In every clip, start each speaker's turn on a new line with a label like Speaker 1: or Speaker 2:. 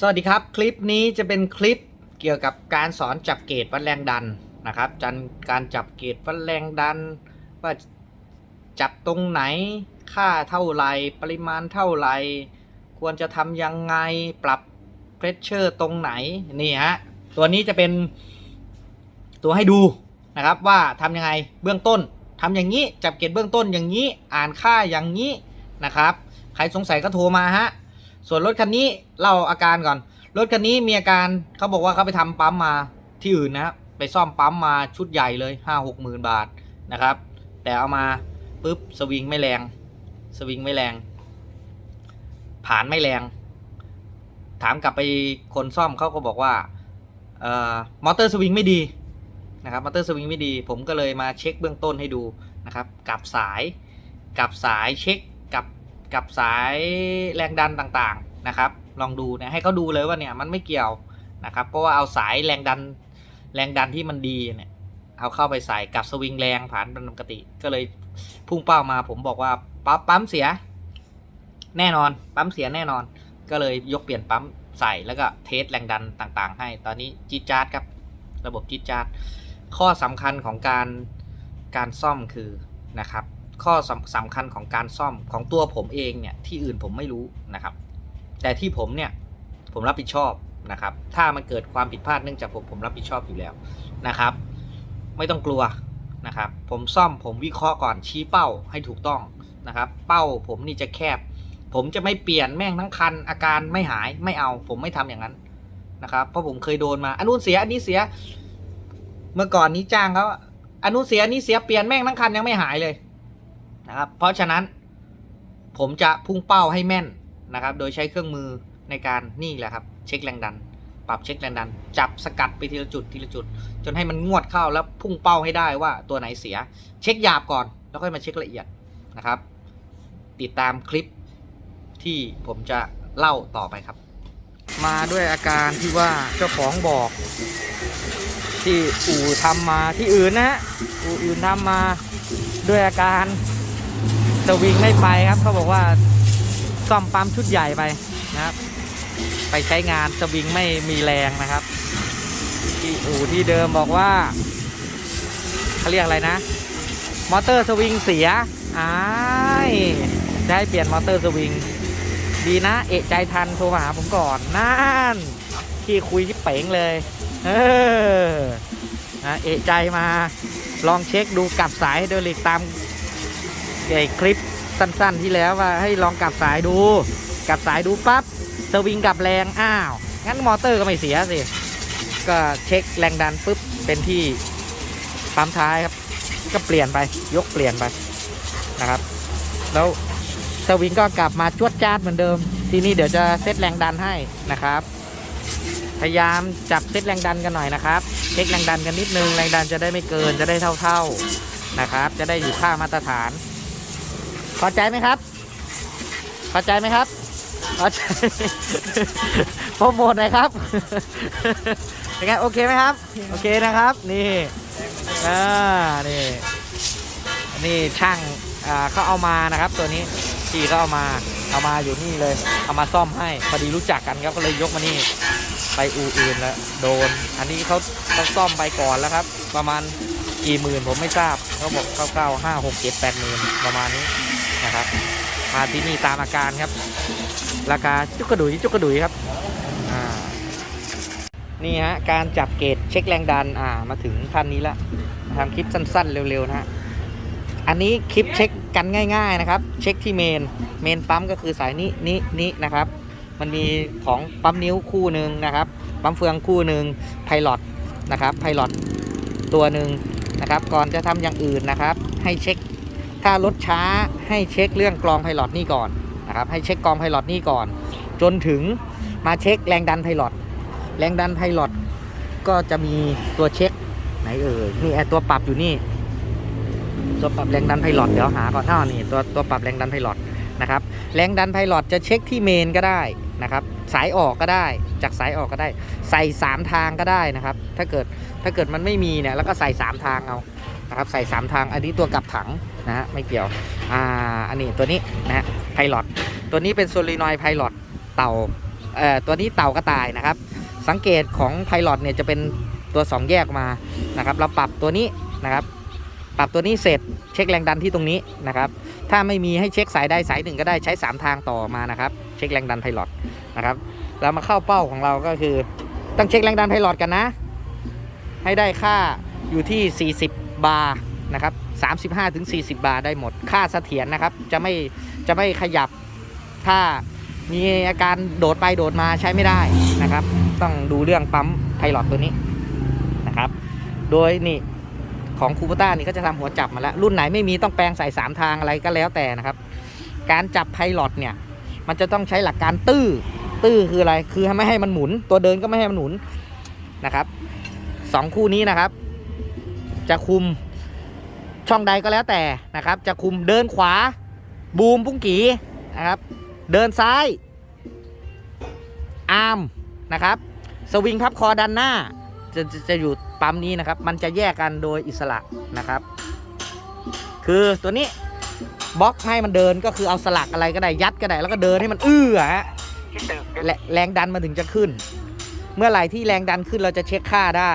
Speaker 1: สวัสดีครับ คลิปนี้จะเป็นคลิปเกี่ยวกับการสอนจับเกรดวัดแรงดันนะครับจันการจับเกรดวัดแรงดัน ว่าจับตรงไหนค่าเท่าไหรปริมาณเท่าไหรควรจะทำยังไงปรับเพรสเชอร์ตรงไหนนี่ฮะตัวนี้จะเป็นตัวให้ดูนะครับว่าทำยังไงเบื้องต้นทำอย่างนี้จับเกรดเบื้องต้นอย่างนี้อ่านค่าอย่างนี้นะครับ ใครสงสัยก็โทรมาฮะ ส่วนรถคันนี้เล่าอาการก่อน รถคันนี้มีอาการเขาบอกว่าเขาไปทำปั๊มมาที่อื่นนะครับไปซ่อมปั๊มมาชุดใหญ่เลยห้าหกหมื่นบาทนะครับ แต่เอามาปุ๊บสวิงไม่แรง สวิงไม่แรง ผ่านไม่แรง ถามกลับไปคนซ่อมเขาก็บอกว่าเอ่อมอเตอร์สวิงไม่ดีนะครับมอเตอร์สวิงไม่ดี ผมก็เลยมาเช็คเบื้องต้นให้ดูนะครับกับสายกับสายเช็ค กับสายแรงดันต่างๆนะครับ ลองดูเนี่ยให้เขาดูเลยว่าเนี่ยมันไม่เกี่ยวนะครับเพราะว่าเอาสายแรงดันแรงดันที่มันดีเนี่ยเอาเข้าไปใส่กับสวิงแรงผ่านเป็นปกติ ก็เลยพุ่งเป้ามาผมบอกว่าปั๊มปั๊มเสีย แน่นอนปั๊มเสียแน่นอน ก็เลยยกเปลี่ยนปั๊มใส่แล้วก็เทสแรงดันต่างๆ ให้ตอนนี้จีจาร์ดครับระบบจีจาร์ดข้อสำคัญของการการซ่อมคือนะครับ ข้อสำคัญของการซ่อมของตัวผมเองเนี่ยที่อื่นผมไม่รู้นะครับ แต่ที่ผมเนี่ยผมรับผิดชอบนะครับ ถ้ามันเกิดความผิดพลาดเนื่องจากผมผมรับผิดชอบอยู่แล้วนะครับ ไม่ต้องกลัวนะครับ ผมซ่อมผมวิเคราะห์ก่อนชี้เป้าให้ถูกต้องนะครับ เป้าผมนี่จะแคบ ผมจะไม่เปลี่ยนแม่งทั้งคัน อาการไม่หายไม่เอา ผมไม่ทำอย่างนั้นนะครับ เพราะผมเคยโดนมาอันนู้นเสียอันนี้เสีย เมื่อก่อนนี้จ้างเขาอันนู้นเสียอันนี้เสียเปลี่ยนแม่งทั้งคันยังไม่หายเลย นะครับ เพราะฉะนั้นผมจะพุ่งเป้าให้แม่นนะครับ โดยใช้เครื่องมือในการนี่แหละครับ เช็คแรงดัน ปรับเช็คแรงดัน จับสกัดไปทีละจุดทีละจุด จนให้มันงวดเข้าแล้วพุ่งเป้าให้ได้ว่าตัวไหนเสีย เช็คหยาบก่อน แล้วค่อยมาเช็คละเอียดนะครับ ติดตามคลิปที่ผมจะเล่าต่อไปครับ มาด้วยอาการที่ว่าเจ้าของบอก ที่อู่ทำมาที่อื่นนะฮะอู่อื่นทำมาด้วยอาการ สวิงไม่ไปครับเขาบอกว่าซ่อมปั๊มชุดใหญ่ไปนะครับ ไปใช้งานสวิงไม่มีแรงนะครับที่อู่ที่เดิมบอกว่าเขาเรียกอะไรนะ มอเตอร์สวิงเสียอ้ายจะให้เปลี่ยนมอเตอร์สวิงดีนะ เอะใจทันโทรมาหาผมก่อนนั่นที่คุยที่เป๋งเลยเออนะเอะใจมาลองเช็คดูกลับสายไฮดรอลิกตาม ไอคลิปสั้นๆที่แล้วว่าให้ลองกลับสายดู กลับสายดูปั๊บสวิงกลับแรงอ้าว งั้นมอเตอร์ก็ไม่เสียสิ ก็เช็คแรงดันปุ๊บเป็นที่ปั๊มท้ายครับ ก็เปลี่ยนไปยกเปลี่ยนไปนะครับ แล้วสวิงก็กลับมาจวดจ้าดเหมือนเดิม ทีนี้เดี๋ยวจะเซตแรงดันให้นะครับ พยายามจับเซตแรงดันกันหน่อยนะครับ เช็คแรงดันกันนิดนึงแรงดันจะได้ไม่เกินจะได้เท่าๆนะครับ จะได้อยู่ค่ามาตรฐาน พอใจไหมครับพอใจไหมครับพอใจโปรโมทหน่อยครับเป็นไงโอเคไหมครับ โอเคนะครับ นี่อ่านี่นี่ช่างอ่าเขาเอามานะครับ ตัวนี้ที่เขาเอามาเอามาอยู่นี่เลย เอามาซ่อมให้พอดีรู้จักกันครับก็เลยยกมานี่ไปอู่อื่นแล้วโดน อันนี้เขาเขาซ่อมไปก่อนแล้วครับ ประมาณกี่หมื่นผมไม่ทราบเขาบอกเก้าห้าหกเจ็ดแปดหมื่นประมาณนี้ นะครับมาที่นี่ตามอาการครับ ราคาจุกกระดุยจุกกระดุยครับนี่ฮะการจับเกจเช็คแรงดันอ่ามาถึงขั้นนี้แล้วทำคลิปสั้น ๆ เร็ว ๆ นะฮะอันนี้คลิปเช็คกันง่าย ๆ นะครับ เช็คที่เมนเมนปั๊มก็คือสายนี้นี้นี้นะครับ มันมีของปั๊มนิ้วคู่หนึ่งนะครับปั๊มเฟืองคู่หนึ่งไพลอตนะครับไพลอตตัวหนึ่งนะครับ ก่อนจะทำอย่างอื่นนะครับ ให้เช็ค ถ้ารถช้าให้เช็คเรื่องกรองไพลอตนี่ก่อนนะครับให้เช็คกรองไพลอตนี่ก่อน จนถึงมาเช็คแรงดันไพลอตแรงดันไพลอตก็จะมีตัวเช็คไหนเอ่ยนี่ไอตัวปรับอยู่นี่ ตัวปรับแรงดันไพลอตเดี๋ยวหาก่อนอ้าวนี่ตัวตัวปรับแรงดันไพลอตนะครับแรงดันไพลอตจะเช็คที่เมนก็ได้นะครับสายออกก็ได้จากสายออกก็ได้ ใส่ 3 ทางก็ได้นะครับ ถ้าเกิดถ้าเกิดมันไม่มีเนี่ยแล้วก็ใส่ 3 ทางเอา นะครับใส่ 3 ทางอันนี้ตัวกลับถังนะฮะไม่เกี่ยวอ่าอันนี้ตัวนี้นะฮะไพลอตตัวนี้เป็นโซลินอยไพลอตเต่าเอ่อตัวนี้เต่ากระต่ายนะครับ สังเกตของไพลอตเนี่ยจะเป็นตัว 2 แยกมานะครับเราปรับตัวนี้นะครับปรับตัวนี้เสร็จเช็คแรงดันที่ตรงนี้นะครับ ถ้าไม่มีให้เช็คสายใดสายหนึ่งก็ได้ใช้ 3 ทางต่อมานะครับ เช็คแรงดันไพลอตนะครับเรามาเข้าเป้าของเราก็คือต้องเช็คแรงดันไพลอตกันนะ ให้ได้ค่าอยู่ที่ 40 บาร์นะครับ35ถึง40 บาร์ได้หมด ค่าเสถียรนะครับ จะไม่จะไม่ขยับ ถ้ามีอาการโดดไปโดดมาใช้ไม่ได้นะครับ ต้องดูเรื่องปั๊มไพลอตตัวนี้นะครับ โดยนี่ของคูปต้านี่ก็จะทำหัวจับมาแล้ว รุ่นไหนไม่มีต้องแปลงใส่ 3 ทางอะไรก็แล้วแต่นะครับ การจับไพลอตเนี่ยมันจะต้องใช้หลักการตื้อ ตื้อคืออะไร คือไม่ให้มันหมุน ตัวเดินก็ไม่ให้มันหมุนนะครับสองคู่นี้นะครับ จะคุมช่องใดก็แล้วแต่นะครับ จะคุมเดินขวาบูมปุ้งกีนะครับ เดินซ้าย อาร์มนะครับ สวิงพับคอดันหน้า จะจะจะอยู่ปั๊มนี้นะครับ มันจะแยกกันโดยอิสระนะครับ คือตัวนี้บล็อกให้มันเดินก็คือเอาสลักอะไรก็ได้ยัดก็ได้ แล้วก็เดินให้มันอื้อฮะและแรงดันมันถึงจะขึ้น เมื่อไหร่ที่แรงดันขึ้นเราจะเช็คค่าได้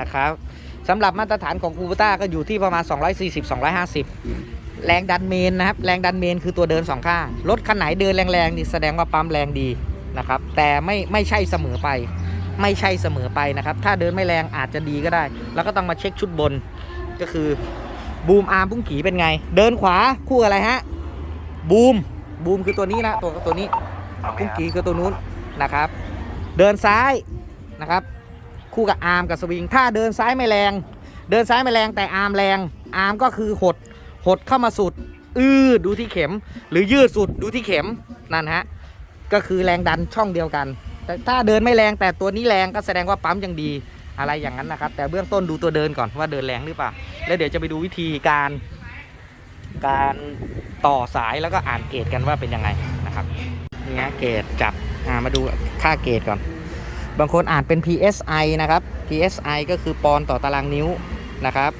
Speaker 1: นะครับ สำหรับมาตรฐานของคูปต้าก็อยู่ที่ประมาณ 240-250 แรงดันเมนนะครับ แรงดันเมนคือตัวเดินสองข้าง รถคันไหนเดินแรงๆนี่แสดงว่าปั๊มแรงดีนะครับ แต่ไม่ไม่ใช่เสมอไป ไม่ใช่เสมอไปนะครับ ถ้าเดินไม่แรงอาจจะดีก็ได้ แล้วก็ต้องมาเช็คชุดบน ก็คือบูมอาร์มพุ่งกีเป็นไง เดินขวาคู่อะไรฮะ บูม บูมคือตัวนี้นะ ตัวตัวนี้ พุ่งกีคือตัวนู้นนะครับ เดินซ้ายนะครับ คู่กับอาร์มกับสวิง ถ้าเดินซ้ายไม่แรง เดินซ้ายไม่แรงแต่อาร์มแรง อาร์มก็คือหด หดเข้ามาสุด อืดดูที่เข็ม หรือยืดสุดดูที่เข็ม นั่นฮะ ก็คือแรงดันช่องเดียวกัน แต่ถ้าเดินไม่แรงแต่ตัวนี้แรงก็แสดงว่าปั๊มยังดี อะไรอย่างนั้นนะครับ แต่เบื้องต้นดูตัวเดินก่อนว่าเดินแรงหรือเปล่า แล้วเดี๋ยวจะไปดูวิธีการ การต่อสายแล้วก็อ่านเกจกันว่าเป็นยังไงนะครับ นี่ฮะเกจจับ อ่ามาดูค่าเกจก่อน บางคนอ่านเป็น PSI นะครับ PSI ก็คือปอนด์ต่อตารางนิ้วนะครับ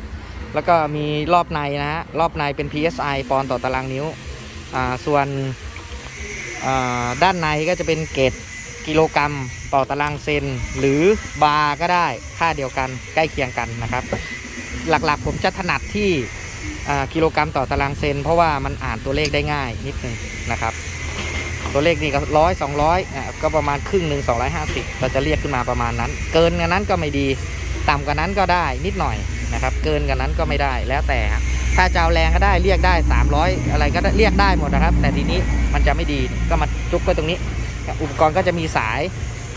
Speaker 1: แล้วก็มีรอบในนะฮะรอบในเป็น PSI ปอนด์ต่อตารางนิ้วอ่าส่วนด้านในก็จะเป็นเกจกิโลกรัมต่อตารางเซน หรือบาร์ก็ได้ค่าเดียวกันใกล้เคียงกันนะครับ หลักๆผมจะถนัดที่กิโลกรัมต่อตารางเซน เพราะว่ามันอ่านตัวเลขได้ง่ายนิดนึงนะครับ ตัวเลขนี่ก็ร้อยสองร้อยก็ประมาณครึ่งหนึ่งสองร้อยห้าสิบเราจะเรียกขึ้นมาประมาณนั้น เกินกว่านั้นก็ไม่ดี ต่ำกว่านั้นก็ได้นิดหน่อยนะครับ เกินกว่านั้นก็ไม่ได้แล้วแต่ถ้าจะเอาแรงก็ได้เรียกได้ 300 อะไรก็เรียกได้หมดนะครับ แต่ทีนี้มันจะไม่ดีก็มาจุกไว้ตรงนี้ อุปกรณ์ก็จะมีสาย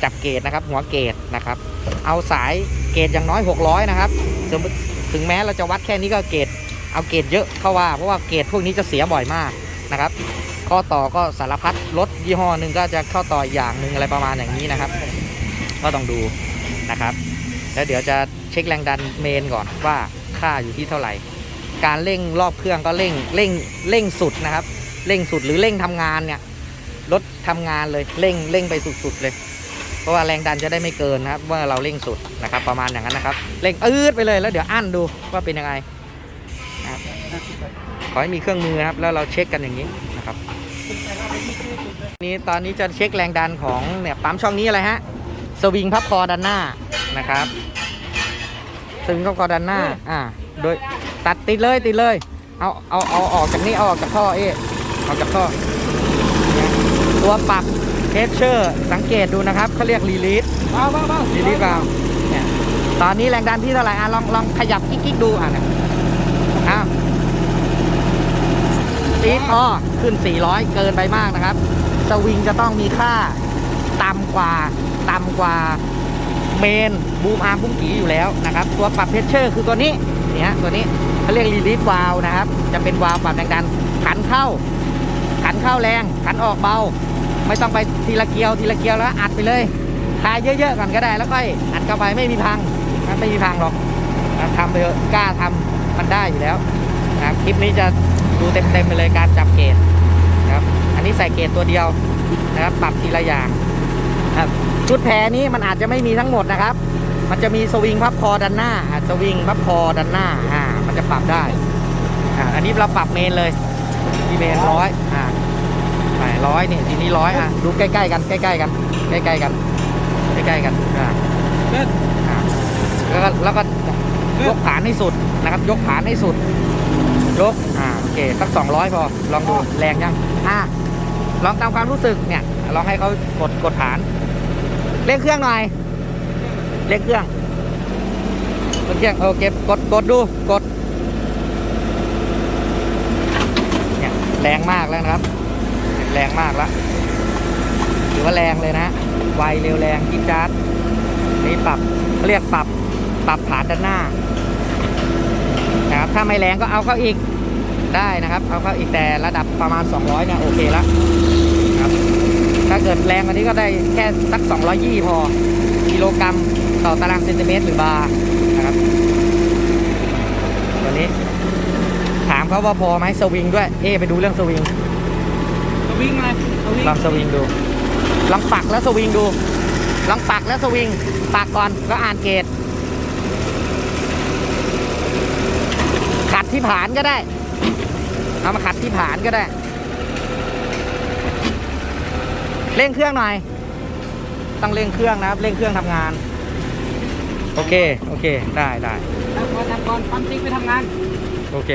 Speaker 1: จับเกจนะครับ หัวเกจนะครับ เอาสายเกจอย่างน้อย 600 นะครับถึงแม้เราจะวัดแค่นี้ก็เกจเอาเกจเยอะเข้าว่าเพราะว่าเกจพวกนี้จะเสียบ่อยมากนะครับ ข้อต่อก็สารพัดรถยี่ห้อหนึ่งก็จะเข้าต่ออีกอย่างหนึ่งอะไรประมาณอย่างนี้นะครับ ก็ต้องดูนะครับ แล้วเดี๋ยวจะเช็คแรงดันเมนก่อนว่าค่าอยู่ที่เท่าไหร่ การเร่งรอบเครื่องก็เร่งเร่งเร่งสุดนะครับ เร่งสุดหรือเร่งทำงานเนี่ยรถทำงานเลยเร่งเร่งไปสุดๆเลย เพราะว่าแรงดันจะได้ไม่เกินนะครับเมื่อเราเร่งสุดนะครับ ประมาณอย่างนั้นนะครับเร่งอืดไปเลยแล้วเดี๋ยวอั้นดูว่าเป็นยังไงนะครับขอให้มีเครื่องมือนะครับแล้วเราเช็คกันอย่างนี้นะครับ นี่ตอนนี้จะเช็คแรงดันของเนี่ยปั๊มช่องนี้อะไรฮะสวิงพับคอด้านหน้านะครับสวิงพับคอด้านหน้าอ่าโดยตัดติดเลยติดเลยเอาเอาเอาออกจากนี้เอาออกจากท่อเอ๊ะออกจากท่อเนี่ยตัวปรับเทสเชอร์สังเกตดูนะครับเขาเรียกรีลีส
Speaker 2: มามามา
Speaker 1: รีลีสวาลวเนี่ยตอนนี้แรงดันที่เท่าไหร่อะลองลองขยับกิ๊กๆดูอะเนี่ยอ้าวปีดอ๋อขึ้น 400 เกินไปมากนะครับ สวิงจะต้องมีค่าต่ำกว่าต่ำกว่าเมนบูมอาร์มพุ่งกีอยู่แล้วนะครับ ตัวปรับเพชเชอร์คือตัวนี้เนี่ยตัวนี้เขาเรียกรีลีฟวาลนะครับ จะเป็นวาล์วปรับแรงดันขันเข้า ขันเข้าแรงขันออกเบา ไม่ต้องไปทีละเกียวทีละเกียวแล้วอัดไปเลยคายเยอะๆก่อนก็ได้แล้วก็อัดเข้าไปไม่มีพังนไม่มีพังหรอกทำไปเถอะกล้าทำมันได้อยู่แล้วนะครับคลิปนี้จะดูเต็มๆไปเลยการจับเกจ นะครับอันนี้ใส่เกจตัวเดียวนะครับ ปรับทีละอย่างชุดแพรนี้มันอาจจะไม่มีทั้งหมดนะครับ มันจะมีสวิงพับคอด้านหน้าสวิงพับคอด้านหน้าอ่ามันจะปรับได้อ่าอันนี้เราปรับเมนเลยที่เมนร้อยอ่าไปร้อยนี่ทีนี้ร้อยอะดูใกล้ๆกันใกล้ๆกันใกล้ๆกันใกล้ๆกันอ่า
Speaker 2: ขึ้น
Speaker 1: อ่าแล้วก็แล้วก็ยกฐานให้สุดนะครับ ยกฐานให้สุดยกอ่าโอเคสักสองร้อยพอลองดูแรงยังอ่า ลองตามความรู้สึกเนี่ย ลองให้เขากดกดฐาน เร่งเครื่องหน่อย เร่งเครื่องเร่งเครื่องโอเคกดกดดูกดเนี่ยแรงมากแล้วนะครับ แรงมากแล้วถือว่าแรงเลยนะไวเร็วแรงจิ๊ดจ๊าดนี่ปรับเขาเรียกปรับปรับฐานด้านหน้านะครับถ้าไม่แรงก็เอาเข้าอีก ได้นะครับ เอาเข้าอีกแต่ระดับประมาณ 200เนี่ยโอเคแล้วครับ ถ้าเกิดแรงกว่านี้ก็ได้แค่สัก220พอ กิโลกรัมต่อตารางเซนติเมตรหรือบาร์นะครับตัวนี้ ถามเขาว่าพอไหมสวิงด้วย เอะไปดูเรื่องสวิง
Speaker 2: สวิงมาสวิง
Speaker 1: ลองสวิงดู ลองปักแล้วสวิงดู ลองปักแล้วสวิง ปักก่อนแล้วอ่านเกตขัดที่ผานก็ได้ เอามาขัดที่ผานก็ได้ เร่งเครื่องหน่อย ต้องเร่งเครื่องนะครับ เร่งเครื่องทำงาน โอเค โอเค ได้ได้
Speaker 2: ทำก่อนทำก่อนปั๊มติ๊กไปทำงาน
Speaker 1: โอเค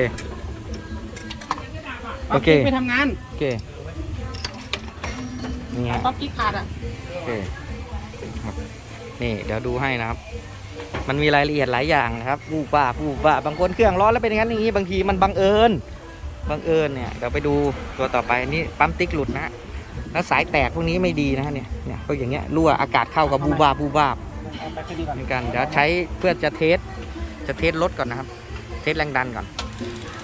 Speaker 1: โอ
Speaker 2: ปั๊ม
Speaker 1: เค
Speaker 2: ติ๊กไปทำงาน
Speaker 1: โอเค นี่ฮะ
Speaker 2: ปั๊มติ๊กขาดอะ
Speaker 1: โอเคครับนี่เดี๋ยวดูให้นะครับ มันมีรายละเอียดหลายอย่างนะครับปูป้าปูป้าบางคนเครื่องร้อนแล้วเป็นอย่างนั้นอย่างนี้ บางทีมันบังเอิญ บังเอิญเนี่ยเดี๋ยวไปดูตัวต่อไปนี่ปั๊มติ๊กหลุดนะฮะแล้วสายแตกพวกนี้ไม่ดีนะฮะเนี่ยเนี่ยพวกอย่างเงี้ยรั่วอากาศเข้ากับบูบาบูบาบ
Speaker 2: เอาไปที่นี่ก่อน
Speaker 1: เหมือนกันเดี๋ยวใช้เพื่อจะเทสจะเทสรถก่อนนะครับ เทสแรงดันก่อน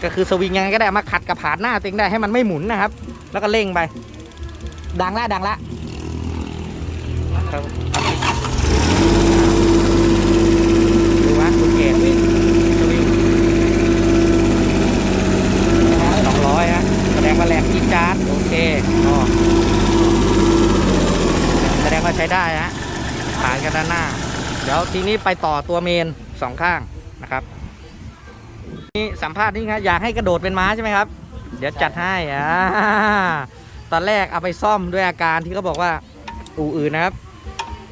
Speaker 1: ก็คือสวิงยังไงก็ได้เอามาขัดกับผาดหน้าตัวเองได้ให้มันไม่หมุนนะครับ แล้วก็เร่งไป ดังละดังละครับดูว่าคุณเกตสวิงสองร้อยฮะแสดงว่ารงจี๊ดจ๊าดโอเคอ๋อแสดงว่าใช้ได้ฮะฐานกันด้านหน้า เดี๋ยวทีนี้ไปต่อตัวเมนสองข้างนะครับนี่สัมภาษณ์นี่ครับอยากให้กระโดดเป็นม้าใช่ไหมครับ เดี๋ยวจัดให้อ่าตอนแรกเอาไปซ่อมด้วยอาการที่เขาบอกว่าอู่อื่นนะครับ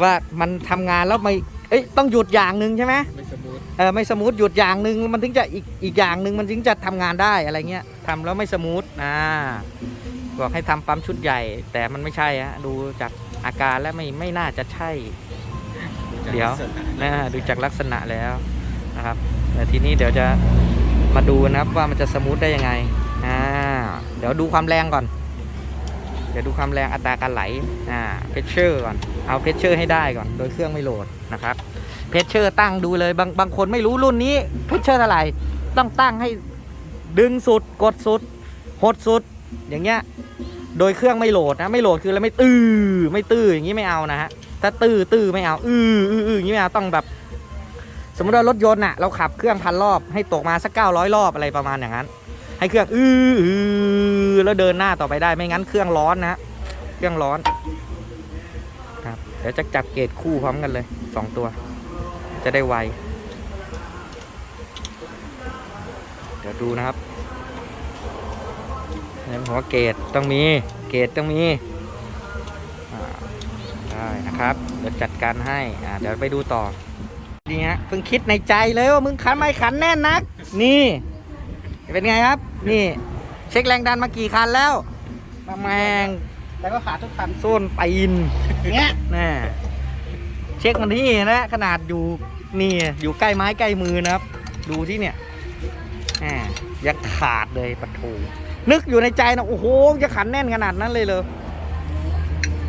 Speaker 1: ว่ามันทำงานแล้วไม่เอ้ยต้องหยุดอย่างหนึ่งใช่ไหม
Speaker 2: ไม่
Speaker 1: เออไม่สมูทหยุดอย่างหนึ่งมันถึงจะอีกอีกอย่างหนึ่งมันถึงจะทำงานได้อะไรเงี้ยทำแล้วไม่สมูทอ่าบอกให้ทำปั๊มชุดใหญ่ แต่มันไม่ใช่ฮะดูจากอาการแล้วไม่ไม่น่าจะใช่ เดี๋ยวนะดูจากลักษณะแล้วนะครับแต่ทีนี้เดี๋ยวจะมาดูนะครับว่ามันจะสมูทได้ยังไงอ่าเดี๋ยวดูความแรงก่อน เดี๋ยวดูความแรงอัตราการไหลอ่าเพชเชอร์ก่อนเอาเพชเชอร์ให้ได้ก่อน โดยเครื่องไม่โหลดนะครับ เพชเชอร์ตั้งดูเลยบางบางคนไม่รู้รุ่นนี้เพชเชอร์เท่าไหร่ต้องตั้งให้ดึงสุดกดสุด หดสุด อย่างเงี้ย โดยเครื่องไม่โหลดนะ ไม่โหลดคือแล้วไม่ตื้อไม่ตื้ออย่างนี้ไม่เอานะฮะถ้าตื้อตื้อไม่เอา อื้ออื้ออื้ออย่างนี้ไม่เอาต้องแบบ สมมติว่ารถยนต์น่ะเราขับเครื่องพันรอบให้ตกมาสักเก้าร้อยรอบอะไรประมาณอย่างนั้น ให้เครื่องอื้ออือแล้วเดินหน้าต่อไปได้ไม่งั้นเครื่องร้อนนะฮะเครื่องร้อนครับเดี๋ยวจะจับเกจคู่พร้อมกันเลยสองตัว จะได้ไว เดี๋ยวดูนะครับเนี่ยหัวเกจต้องมี เกจต้องมีอ่าได้นะครับ เดี๋ยวจัดการให้อ่าเดี๋ยวไปดูต่อ นี่ฮะเพิ่งคิดในใจเลยว่ามึงขันไม่ขันแน่นนัก นี่ เป็นไงครับ นี่ เช็คแรงดันมากี่คันแล้วมาแมง
Speaker 2: แต่ก็ขาดทุกคัน
Speaker 1: โซนปีน
Speaker 2: เนี้ย
Speaker 1: น่เช็คมันที่นะขนาดอยู่ นี่อยู่ใกล้ไม้ใกล้มือนะครับ ดูที่เนี่ยแหมยังขาดเลยปะโถนึกอยู่ในใจนะโอ้โหจะขันแน่นขนาดนั้นเลยเลย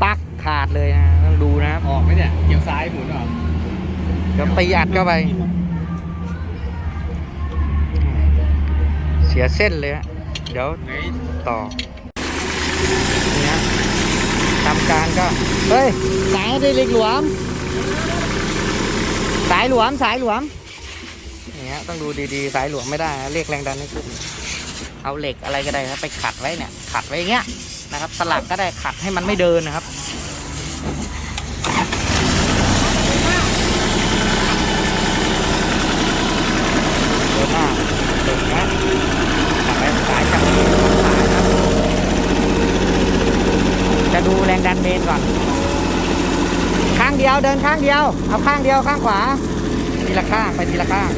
Speaker 1: ปักขาดเลยนะต้องดูนะครับ
Speaker 2: ออกไหมเนี่ยเกี่ยวซ้ายหมุนออก
Speaker 1: เดี๋ยวตีอัดเข้าไป เสียเส้นเลยฮะเดี๋ยว
Speaker 2: ไหน
Speaker 1: ต่อนี่ฮะทำการก็ เฮ้ยสายได้เหล็กหลวมสายหลวมสายหลวมนี่ฮะต้องดูดีๆ สายหลวมไม่ได้เรียกแรงดันให้ขึ้นเอาเหล็กอะไรก็ได้ครับไปขัดไว้เนี่ย ขัดไว้อย่างเงี้ยนะครับ สลักก็ได้ขัดให้มันไม่เดินนะครับเดินหน้าเดินนะขับไปสายจากนี้สายนะจะดูแรงดันเมนก่อน ดียวเดินข้างเดียว เอาข้างเดียวข้างขวา ทีละข้างไปทีละข้าง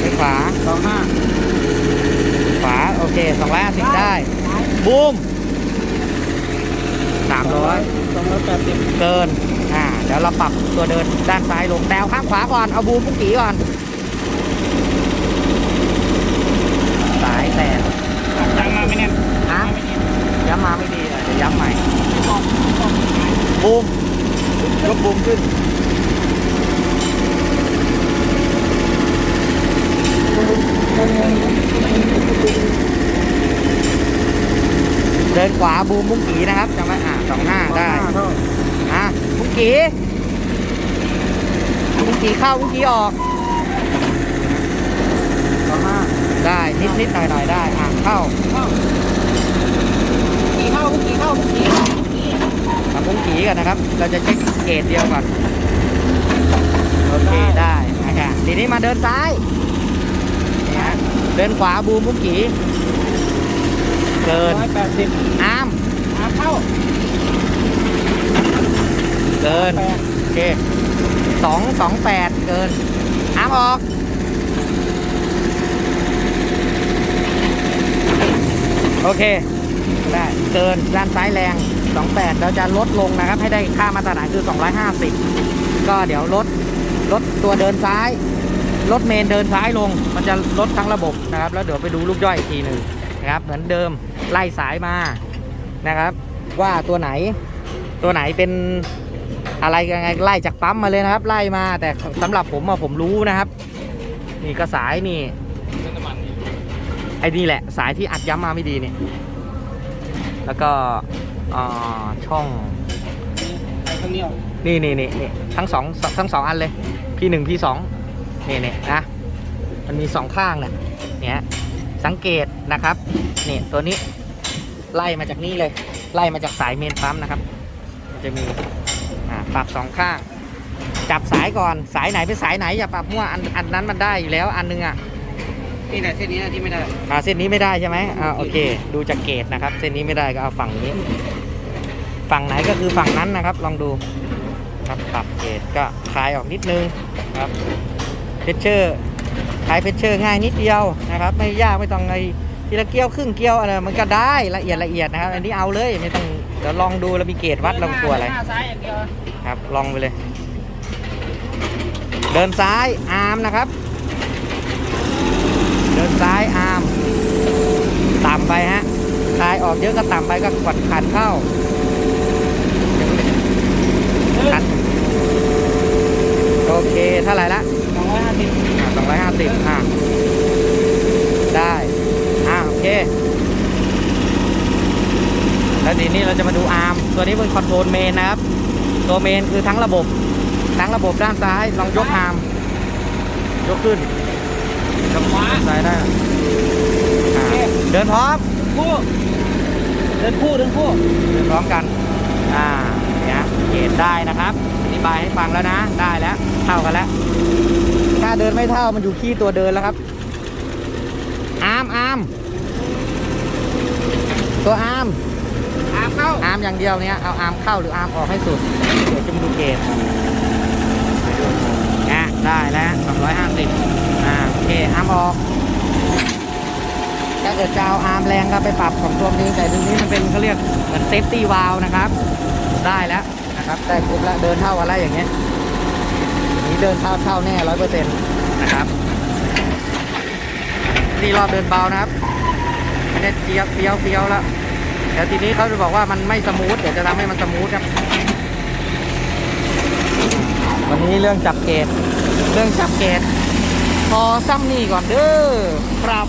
Speaker 1: ไปขวา
Speaker 2: สองห้า
Speaker 1: ขวาโอเคสองร้อยห้าสิบได้ บูมสามร้อย
Speaker 2: สองร้อยแปดสิบ
Speaker 1: เกินอ่าเดี๋ยวเราปรับตัวเดินด้านซ้ายลงแตวข้างขวาก่อนเอาบูมพุกกีก่อนสายแตก
Speaker 2: ยังมาไม่แน่น
Speaker 1: ฮะย้ำมาไม่ดีอะเดี๋ยวย้ำใหม่
Speaker 2: บอกบอก
Speaker 1: บูมยกบูมขึ้นเดินขวาบูมมุ้งกีนะครับจำไว้อ่าสองห้าได้
Speaker 2: เท่า
Speaker 1: อะมุ้งกีมุ้งกีเข้ามุ้งกีออก
Speaker 2: สองห้า
Speaker 1: ได้นิดนิดหน่อยหน่อยได้อะเข้า
Speaker 2: เข้ากี่เข้ากี่เข้ากี่เข้ากี่
Speaker 1: ทำ มุ้งกีกันนะครับ เราจะเช็คเกรดเดียวก่อน โอเคได้นะครับทีนี้มาเดินซ้ายนะเดินขวาบูมมุ้งกีเกิน
Speaker 2: ร้อยแปดสิบ
Speaker 1: อาม
Speaker 2: อาเข้า
Speaker 1: เกิน โอเคสองสองแปดเกิน อ้ามออกโอเค ได้ เกินด้านซ้ายแรง 28เราจะลดลงนะครับ ให้ได้ค่ามาตรฐานคือ 250 ก็เดี๋ยวลดลดตัวเดินซ้ายลดเมนเดินซ้ายลง มันจะลดทั้งระบบนะครับ แล้วเดี๋ยวไปดูลูกย่อยอีกทีหนึ่งนะครับ เหมือนเดิมไล่สายมานะครับ ว่าตัวไหนตัวไหนเป็นอะไรยังไงไล่จากปั๊มมาเลยนะครับ ไล่มาแต่สำหรับผมอะผมรู้นะครับ นี่ก็สายนี่ไอ้นี่แหละ สายที่อัดย้ำมาไม่ดีนี่แล้วก็ อ่าช่อง
Speaker 2: ไปข้างเดียว
Speaker 1: นี่นี่นี่นี่ทั้งสองทั้งสองอันเลย พี่หนึ่งพี่สองนี่นี่นะมันมีสองข้างเนี่ยเนี่ยสังเกตนะครับนี่ตัวนี้ไล่มาจากนี่เลย ไล่มาจากสายเมนปั๊มนะครับ มันจะมีอ่าปรับสองข้าง จับสายก่อนสายไหนเป็นสายไหนอย่าปรับมั่วอันอันนั้นมันได้อยู่แล้วอันนึงอะ
Speaker 2: นี่แหละเส้นนี้นะที่ไม่ได้
Speaker 1: อ่าเส้นนี้ไม่ได้ใช่ไหมอ่าโอเค ดูจากเกตนะครับ เส้นนี้ไม่ได้ก็เอาฝั่งนี้ ฝั่งไหนก็คือฝั่งนั้นนะครับ ลองดูครับปรับเกตก็คลายออกนิดนึงครับเพชเชอร์คลายเพชเชอร์ง่ายนิดเดียวนะครับ ไม่ยากไม่ต้องไงทีละเกี้ยวครึ่งเกี้ยวอะไรมันก็ได้ละเอียดละเอียดนะครับ อันนี้เอาเลยไม่ต้องเดี๋ยวลองดูแล้วมีเกตวัดเรากลัวอะไรครับ ลองไปเลย เดินซ้ายอาร์มนะครับ เดินซ้ายอาร์มต่ำไปฮะคลายออกเยอะก็ต่ำไปก็กดขันเข้า ขันโอเคเท่าไหร่ละ
Speaker 2: สองร้อยห้าสิบ
Speaker 1: สองร้อยห้าสิบอะได้อะโอเค แล้วทีนี้เราจะมาดูอาร์มตัวนี้เป็นคอนโทรลเมนนะครับ ตัวเมนคือทั้งระบบ ทั้งระบบด้านซ้ายลองยกอาร์มยกขึ้นยกขวาซ้ายได้อะเดินพร้อม
Speaker 2: คู่เดินคู่เดินคู่
Speaker 1: เดินพร้อมกัน อ่าเนี่ยเกณฑ์ได้นะครับอธิบายให้ฟังแล้วนะได้แล้วเท่ากันแล้วถ้าเดินไม่เท่ามันอยู่ที่ตัวเดินแล้วครับอาร์มอาร์มตัวอาร์ม
Speaker 2: อาเข้า
Speaker 1: อาร์มอย่างเดียวเนี้ยเอาอาร์มเข้าหรืออาร์มออกให้สุดเดี๋ยวจะมาดูเกณฑ์นะได้แล้ว250อ่าโอเคอาร์มออกถ้าเกิดจะเอาอาร์มแรงก็ไปปรับของตัวนี้แต่ตรงนี้มันเป็นเขาเรียกเหมือนเซฟตี้วาลนะครับ ได้แล้วนะครับได้ครบแล้วเดินเท่ากันแล้วอย่างเงี้ยอันนี้เดินเท่าเท่าแน่ร้อยเปอร์เซ็นต์นะครับนี่รอบเดินเบานะครับไม่ได้เฟี้ยวเฟี้ยวเฟี้ยวแล้วเดี๋ยวทีนี้เขาจะบอกว่ามันไม่สมูทเดี๋ยวจะทำให้มันสมูทครับวันนี้เรื่องจับเกตเรื่องจับเกตพอซ้ำนี่ก่อนเด้อปรับ